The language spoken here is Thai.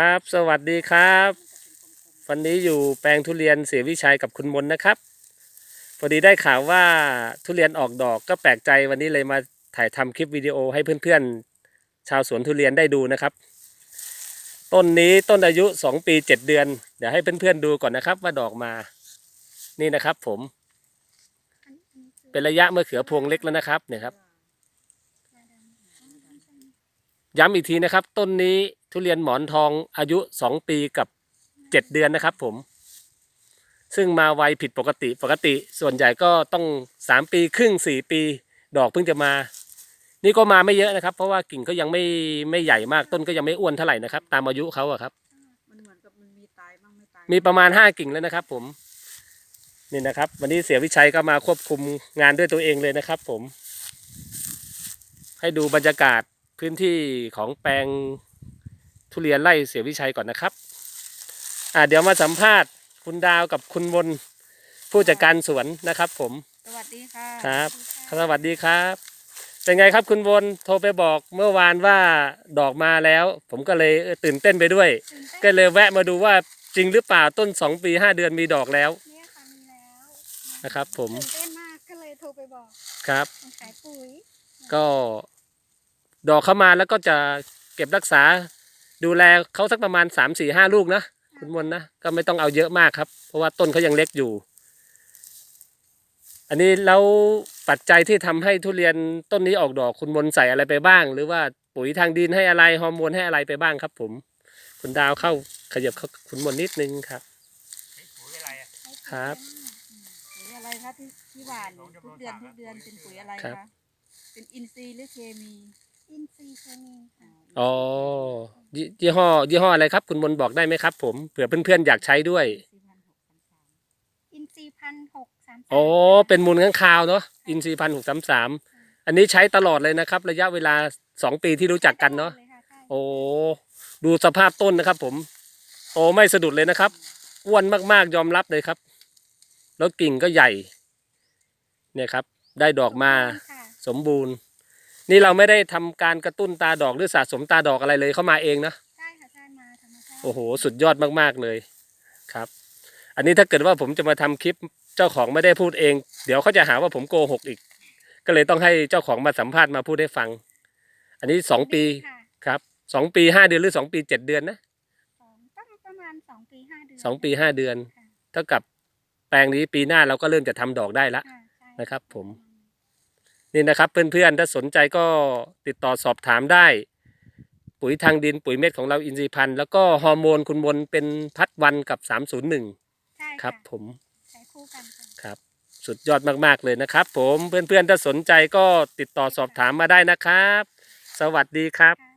ครับ สวัสดีครับ วันนี้อยู่แปลงทุเรียนเสียวิชัยกับคุณมนนะครับ พอดีได้ข่าวว่าทุเรียนออกดอกก็แปลกใจวันนี้เลยมาถ่ายทำคลิปวิดีโอให้เพื่อนๆ ชาวสวนทุเรียนได้ดูนะครับ ต้นนี้ต้นอายุ 2 ปี 7 เดือน เดี๋ยวให้เพื่อนๆดูก่อนนะครับ ว่าดอกมา นี่นะครับผม เป็นระยะเมะเขือพวงเล็กแล้วนะครับเนี่ยครับ ย้ำอีกทีนะครับ ต้นนี้ ทุเรียนหมอนทองอายุสองปีกับเจ็ดเดือนนะครับผม ซึ่งมาไวผิดปกติปกติ ส่วนใหญ่ก็ต้องสามปีครึ่งสี่ปี ดอกเพิ่งจะมา นี่ก็มาไม่เยอะนะครับ เพราะว่ากิ่งก็ยังไม่ไม่ใหญ่มากต้นก็ยังไม่อ้วนเท่าไหร่นะครับ ตามอายุเขาอะครับ มันเหมือนกับมันมีตายบ้างไม่ตาย มีประมาณห้ากิ่งแล้วนะครับ ผม นี่นะครับ วันนี้เสียวิชัยก็มาควบคุมงานด้วยตัวเองเลยนะครับ ผม ให้ดูบรรยากาศพื้นที่ของแปลง ทุเรียนไร่เสียวิชัยก่อนนะครับ อ่าเดี๋ยวมาสัมภาษณ์คุณดาวกับคุณมนผู้จัดการสวนนะครับ ผม สวัสดีค่ะครับสวัสดีครับ เป็นไงครับคุณบนโทรไปบอกเมื่อวานว่าดอกมาแล้ว ผมก็เลยเออตื่นเต้นไปด้วย ก็เลยแวะมาดูว่าจริงหรือเปล่าต้นสองปีห้าเดือนมีดอกแล้วเนี่ยค่ะมีแล้วนะครับ ผมตื่นเต้นมากก็เลยโทรไปบอกครับคนขายปุ๋ยก็ดอกเข้ามาแล้วก็จะเก็บรักษา ดูแลเขาสักประมาณสามสี่ห้าลูกนะคุณมนนะก็ไม่ต้องเอาเยอะมากครับ เพราะว่าต้นเขายังเล็กอยู่ อันนี้แล้วปัจจัยที่ทำให้ทุเรียนต้นนี้ออกดอกคุณมนใส่อะไรไปบ้าง หรือว่าปุ๋ยทางดินให้อะไรฮอร์โมนให้อะไรไปบ้างครับ ผม คุณดาวเข้าขยับเข้าคุณมนนิดนึงครับครับปุ๋ยอะไรคะที่ที่หวานทุกเดือนทุกเดือนเป็นปุ๋ยอะไรครัคะบเป็นอินทรีย์หรือเคมี อินซีย์เคมีค่ะอ๋อยี่ยี่ห้อยี่ห้ออะไรครับ คุณมนบอกได้ไหมครับ ผมเผื่อเพื่อนๆอยากใช้ด้วยอินซีย์พันหกสามอ๋อเป็นมูลข้างคาวเนาะอินทรีพันหกสามสามอันนี้ใช้ตลอดเลยนะครับ ระยะเวลาสองปีที่รู้จักกันเนาะโอ้ดูสภาพต้นนะครับ ผม โตไม่สะดุดเลยนะครับอ้วนมากๆยอมรับเลยครับ แล้วกิ่งก็ใหญ่ เนี่ยครับ ได้ดอกมาค่ะสมบูรณ์ นี่เราไม่ได้ทำการกระตุ้นตาดอกหรือสะสมตาดอกอะไรเลยเข้ามาเองนะ ใช่ค่ะใช่มาธรรมชาติโอ้โห สุดยอดมากๆเลยครับ อันนี้ถ้าเกิดว่าผมจะมาทำคลิปเจ้าของไม่ได้พูดเอง เดี๋ยวเขาจะหาว่าผมโกหกอีก ก็เลยต้องให้เจ้าของมาสัมภาษณ์มาพูดให้ฟัง อันนี้สองปีค่ะครับสองปีห้าเดือนหรือสองปีเจ็ดเดือนนะสองต้องประมาณสองปีห้าเดือนสองปีห้าเดือน ค่ะเท่ากับแปลงนี้ปีหน้าเราก็เริ่มจะทำดอกได้ละ ค่ะใช่นะครับผม นี่นะครับเพื่อนๆถ้าสนใจก็ติดต่อสอบถามได้ ปุ๋ยทางดินปุ๋ยเม็ดของเราอินทรีย์พันธุ์แล้วก็ฮอร์โมนคุณมนเป็นพัดวันกับ301ใช่ครับะผมใช้คู่กันค่ะ ครับ สุดยอดมากๆเลยนะครับ ผมเพื่อนๆถ้าสนใจก็ติดต่อสอบถามมาได้นะครับ สวัสดีครับค่ะ